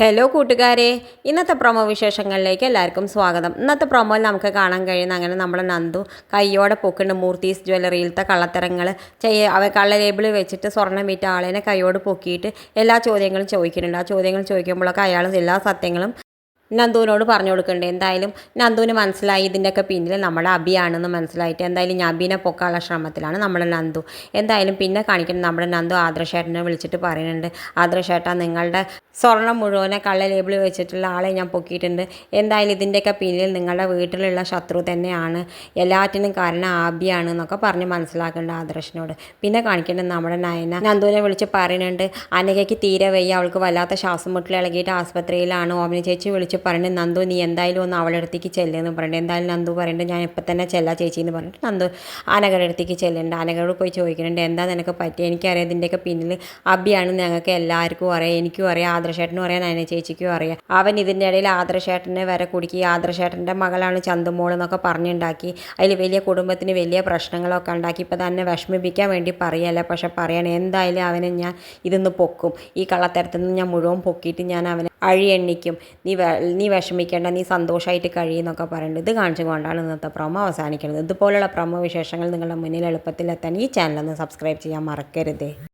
Hello കൂട്ടുകാരെ. ഇന്നത്തെ promo വിശേഷങ്ങളിലേക്ക് എല്ലാവർക്കും സ്വാഗതം. ഇന്നത്തെ പ്രൊമോയിൽ നമുക്ക് കാണാൻ കഴിയുന്ന അങ്ങനെ നമ്മുടെ നന്ദു കയ്യോടെ പൊക്കുണ്ട് മൂർത്തീസ് ജ്വല്ലറിയിലത്തെ കള്ളത്തരങ്ങൾ ചെയ്യ അവ കള്ള ലേബിൾ വെച്ചിട്ട് സ്വർണം വിറ്റ ആളിനെ കയ്യോട് പൊക്കിയിട്ട് എല്ലാ ചോദ്യങ്ങളും ചോദിക്കുന്നുണ്ട്. ആ ചോദ്യങ്ങൾ ചോദിക്കുമ്പോഴൊക്കെ അയാൾ എല്ലാ സത്യങ്ങളും നന്ദുവിനോട് പറഞ്ഞു കൊടുക്കണ്ടേ എന്തായാലും നന്ദുവിന് മനസ്സിലായി ഇതിന്റെയൊക്കെ പിന്നിൽ നമ്മുടെ അബിയാണെന്ന് മനസ്സിലായിട്ട് എന്തായാലും ഞാൻ അബിനെ പൊക്കാനുള്ള ശ്രമത്തിലാണ് നമ്മുടെ നന്ദു. എന്തായാലും പിന്നെ കാണിക്കുന്നത് നമ്മുടെ നന്ദു ആദർശേട്ടനെ വിളിച്ചിട്ട് പറയുന്നുണ്ട്. ആദർശേട്ട നിങ്ങളുടെ സ്വർണം മുഴുവനെ കള്ള ലേബിൾ വെച്ചിട്ടുള്ള ആളെ ഞാൻ പൊക്കിയിട്ടുണ്ട്. എന്തായാലും ഇതിന്റെയൊക്കെ പിന്നിൽ നിങ്ങളുടെ വീട്ടിലുള്ള ശത്രു തന്നെയാണ്. എല്ലാറ്റിനും കാരണം ആബിയാണ് എന്നൊക്കെ പറഞ്ഞ് മനസ്സിലാക്കേണ്ട ആദർശനോട്. പിന്നെ കാണിക്കേണ്ടത് നമ്മുടെ നയന. നന്ദുവിനെ വിളിച്ച് പറയുന്നുണ്ട്. അനഘയ്ക്ക് തീരെ വയ്യ. അവൾക്ക് വല്ലാത്ത ശ്വാസം മുട്ടിൽ ഇളകിയിട്ട് ആസ്പത്രിയിലാണ്. ഓമിനി ചേച്ചി വിളിച്ച് പറയുന്നത് നന്ദു നീ എന്തായാലും ഒന്ന് അവളുടെ അടുത്തേക്ക് ചെല്ലുമെന്ന് പറയുന്നത് എന്തായാലും നന്ദു പറയുന്നുണ്ട് ഞാൻ ഇപ്പം തന്നെ ചെല്ലാ ചേച്ചി എന്ന് പറഞ്ഞിട്ട് നന്ദു ആനകളുടെ അടുത്തേക്ക് ചെല്ലുന്നുണ്ട്. ആനകളോട് പോയി ചോദിക്കുന്നുണ്ട് എന്താ നിനക്ക് പറ്റി എനിക്കറിയാം ഇതിന്റെയൊക്കെ പിന്നിൽ അബിയാണ് ഞങ്ങൾക്ക് എല്ലാവർക്കും അറിയാം. എനിക്കും അറിയാം. ആദർശേട്ടനും അറിയാം നയന ചേച്ചിക്കും അറിയാം. അവൻ ഇതിന്റെ ഇടയിൽ ആദർശേട്ടനെ വരെ കുടുക്കി ആദർശേട്ടന്റെ മകളാണ് ചന്തുമോൾ എന്നൊക്കെ പറഞ്ഞുണ്ടാക്കി. അതിൽ വലിയ കുടുംബത്തിന് വലിയ പ്രശ്നങ്ങളൊക്കെ ഉണ്ടാക്കി. ഇപ്പോൾ തന്നെ വിഷമിപ്പിക്കാൻ വേണ്ടി പറയല്ല പക്ഷെ പറയണേ എന്തായാലും അവനെ ഞാൻ ഇതൊന്ന് പൊക്കും. ഈ കള്ളത്തരത്തിൽ നിന്ന് ഞാൻ മുഴുവൻ പൊക്കിയിട്ട് ഞാൻ അവനെ അഴിയെണ്ണിക്കും നീ നീ വിഷമിക്കേണ്ട നീ സന്തോഷമായിട്ട് കഴിയുന്നൊക്കെ പറയുന്നുണ്ട് ഇത് കാണിച്ചു കൊണ്ടാണ് ഇന്നത്തെ പ്രൊമോ അവസാനിക്കുന്നത്. ഇതുപോലുള്ള പ്രൊമോ വിശേഷങ്ങൾ നിങ്ങളുടെ മുന്നിൽ എളുപ്പത്തിലെത്താൻ ഈ ചാനലൊന്ന് സബ്സ്ക്രൈബ് ചെയ്യാൻ മറക്കരുത്.